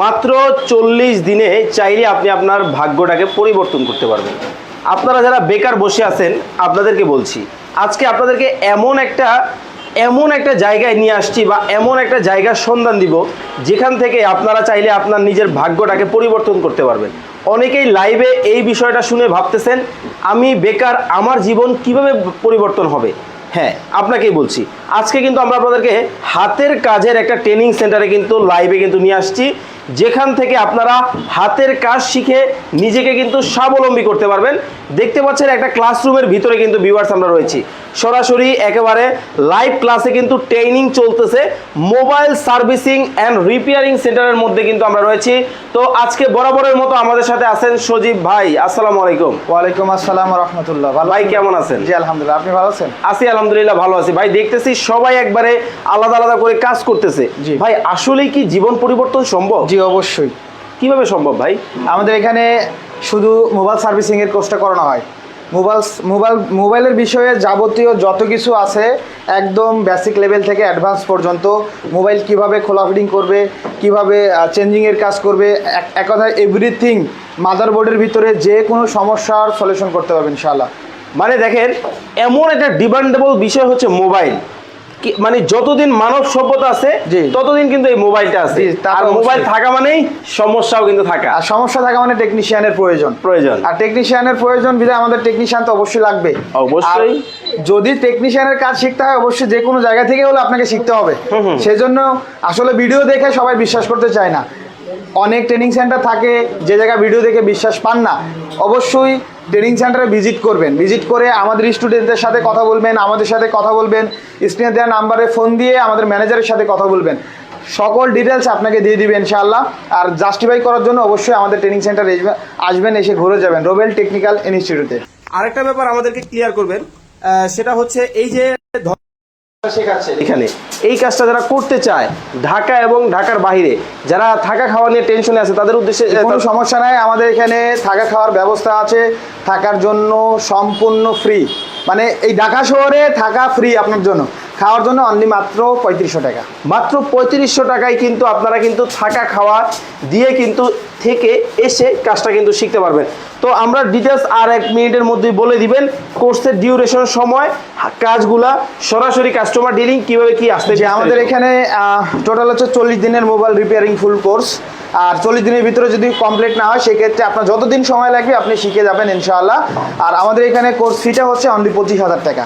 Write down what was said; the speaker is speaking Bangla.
মাত্র চল্লিশ দিনে চাইলে আপনি আপনার ভাগ্যটাকে পরিবর্তন করতে পারবেন। আপনারা যারা বেকার বসে আছেন, আপনাদেরকে বলছি, আজকে আপনাদেরকে এমন একটা এমন একটা জায়গায় নিয়ে আসছি বা এমন একটা জায়গার সন্ধান দিব, যেখান থেকে আপনারা চাইলে আপনার নিজের ভাগ্যটাকে পরিবর্তন করতে পারবেন। অনেকেই লাইভে এই বিষয়টা শুনে ভাবতেছেন, আমি বেকার, আমার জীবন কীভাবে পরিবর্তন হবে? হ্যাঁ আপনাকেই বলছি, আজকে কিন্তু আমরা আপনাদেরকে হাতের কাজের একটা ট্রেনিং সেন্টারে কিন্তু লাইভে কিন্তু নিয়ে আসছি। যেখান থেকে আপনারা হাতের কাজ শিখে নিজেকে কিন্তু স্বাবলম্বী করতে পারবেন। দেখতে পাচ্ছেন একটা ক্লাসরুমের ভিতরে কিন্তু ভিউয়ার্স আমরা রয়েছি। সরাসরি একেবারে লাইভ ক্লাসে কিন্তু ট্রেনিং চলতেছে। মোবাইল সার্ভিসিং অ্যান্ড রিপেয়ারিং সেন্টারের মধ্যে কিন্তু আমরা রয়েছি। তো আজকে বরাবরের মতো আমাদের সাথে আছেন সজীব ভাই আসসালামু আলাইকুম। ওয়ালাইকুম আসসালাম রহমতুল্লাহ ভালো ভাই কেমন আছেন? জি আলহামদুলিল্লাহ আপনি ভালো আছেন? আছি আলহামদুলিল্লাহ ভালো আছি। ভাই দেখতেছি সবাই একবারে আলাদা আলাদা করে কাজ করতেছে। জি। ভাই আসলেই কি জীবন পরিবর্তন সম্ভব? জি অবশ্যই। কীভাবে সম্ভব ভাই? আমাদের এখানে শুধু মোবাইল সার্ভিসিংয়ের কোর্সটা করানো হয়। মোবাইল মোবাইল মোবাইলের বিষয়ে যাবতীয় যত কিছু আছে, একদম বেসিক লেভেল থেকে অ্যাডভান্স পর্যন্ত মোবাইল কীভাবে খোলা ফিটিং করবে, কীভাবে চেঞ্জিংয়ের কাজ করবে, এক- কথায় এভরিথিং মাদারবোর্ডের ভিতরে যে কোনো সমস্যার সলিউশন করতে পারবেন ইনশাআল্লাহ। মানে দেখেন, এমন একটা ডিমান্ডেবল বিষয় হচ্ছে মোবাইল মানে যতদিন মানব সভ্যতা আছে। ততদিন কিন্তু এই মোবাইলটা আছে। আর মোবাইল থাকা মানেই সমস্যাও কিন্তু থাকা। আর সমস্যা থাকা মানে টেকনিশিয়ানের প্রয়োজন। প্রয়োজন। আর টেকনিশিয়ানের প্রয়োজন বিধায় আমাদের টেকনিশিয়ান তো অবশ্যই লাগবে। অবশ্যই। যদি টেকনিশিয়ানের কাজ শিখতে হয় অবশ্যই যে কোনো জায়গা থেকে হলে আপনাকে শিখতে হবে। সেজন্য আসলে ভিডিও দেখে সবাই বিশ্বাস করতে চায় না। অনেক ট্রেনিং সেন্টার থাকে, যে জায়গায় ভিডিও দেখে বিশ্বাস পান না, অবশ্যই ট্রেনিং সেন্টারে ভিজিট করবেন। ভিজিট করে আমাদের স্টুডেন্টদের সাথে কথা বলবেন, আমাদের সাথে কথা বলবেন স্ক্রিনে দেওয়া নাম্বারে ফোন দিয়ে আমাদের ম্যানেজারের সাথে কথা বলবেন। সকল ডিটেলস আপনাকে দিয়ে দিবে ইনশাআল্লাহ। আর জাস্টিফাই করার জন্য অবশ্যই আমাদের ট্রেনিং সেন্টারে আসবেন, এসে ঘুরে যাবেন রোবেল টেকনিক্যাল ইনস্টিটিউটে আরেকটা ব্যাপার আমাদেরকে ক্লিয়ার করবেন সেটা হচ্ছে এই যে এখানে। এই কাজটা যারা করতে চায় ঢাকা এবং ঢাকার বাহিরে যারা থাকা খাওয়া নিয়ে টেনশনে আছে তাদের উদ্দেশ্যে কোনো সমস্যা নাই আমাদের এখানে থাকা খাওয়ার ব্যবস্থা আছে থাকার জন্য সম্পূর্ণ ফ্রি মানে এই ঢাকা শহরে থাকা ফ্রি আপনার জন্য। খাওয়ার জন্য অনলি মাত্র পঁয়ত্রিশশো টাকা। মাত্র পঁয়ত্রিশশো টাকায় কিন্তু আপনারা কিন্তু থাকা খাওয়া দিয়ে কিন্তু থেকে এসে কাজটা কিন্তু শিখতে পারবেন। তো আমরা ডিটেলস আর এক মিনিটের মধ্যেই বলে দিবেন কোর্সের ডিউরেশন সময় কাজগুলা সরাসরি কাস্টমার ডিলিং কীভাবে কি আসতে যে আমাদের এখানে টোটাল হচ্ছে চল্লিশ দিনের মোবাইল রিপেয়ারিং ফুল কোর্স আর চল্লিশ দিনের ভিতরে যদি কমপ্লিট না হয় সেক্ষেত্রে আপনার যতদিন সময় লাগবে আপনি শিখে যাবেন ইনশাআল্লাহ। আর আমাদের এখানে কোর্স ফিটা হচ্ছে অনলি পঁচিশ হাজার টাকা।